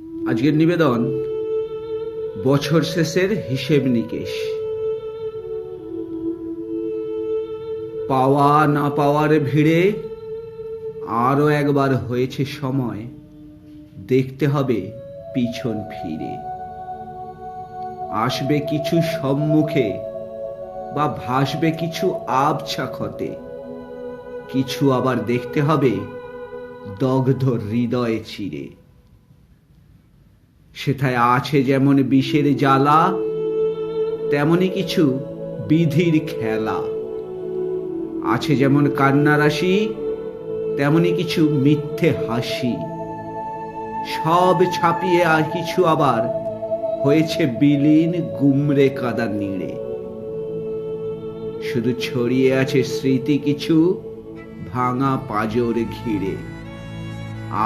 আজকের নিবেদন, বছর শেষের হিসেব নিকেশ। পাওয়া না পাওয়ার ভিড়ে আরও একবার হয়েছে সময়, দেখতে হবে পিছন ফিরে। আসবে কিছু সম্মুখে বা ভাসবে কিছু আবছা ক্ষতে, কিছু আবার দেখতে হবে দগ্ধ হৃদয়ে চিরে। সেথায় আছে যেমন বিষের জ্বালা, তেমনি কিছু বিধির খেলা। আছে যেমন কান্না রাশি, তেমনি কিছু মিথ্যে হাসি। সব ছাপিয়ে আর কিছু আবার হয়েছে বিলীন গুমরে কাদা নিড়ে। শুধু ছড়িয়ে আছে স্মৃতি কিছু, ভাঙা পাজর ঘিরে।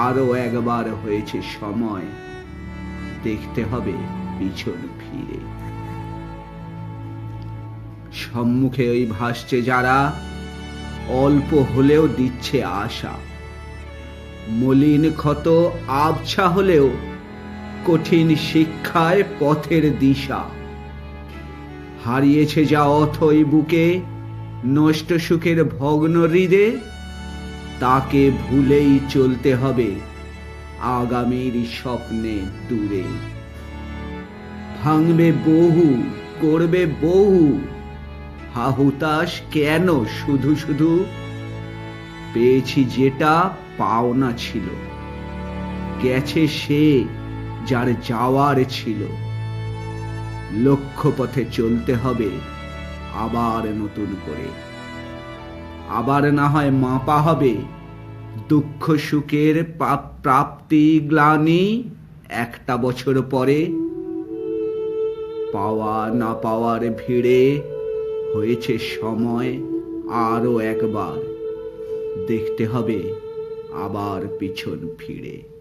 আরও একবার হয়েছে সময় দেখতে হবে পিছন ফিরে। সম্মুখে ওই ভাসছে যারা, অল্প হলেও দিচ্ছে আশা। মলিন ক্ষত আবছা হলেও কঠিন শিক্ষায় পথের দিশা। হারিয়েছে যা অথই বুকে, নষ্ট সুখের ভগ্ন হৃদে, তাকে ভুলেই চলতে হবে। আগামীর স্বপ্নে দূরে। ভাঙবে বহু, করবে বহু। হাহুতাস কেন শুধু শুধু? পেয়েছি যেটা পাওনা ছিল। গেছে সে যার যাওয়ার ছিল। লক্ষ্য পথে চলতে হবে আবার নতুন করে। আবার না হয় মাপা হবে। দুঃখ, সুখের প্রাপ্তি, গ্লানি একটা বছর পরে পাওয়া, না পাওয়ার ভিড়ে হয়েছে সময় আরও একবার। দেখতে হবে আবার পিছন ফিরে।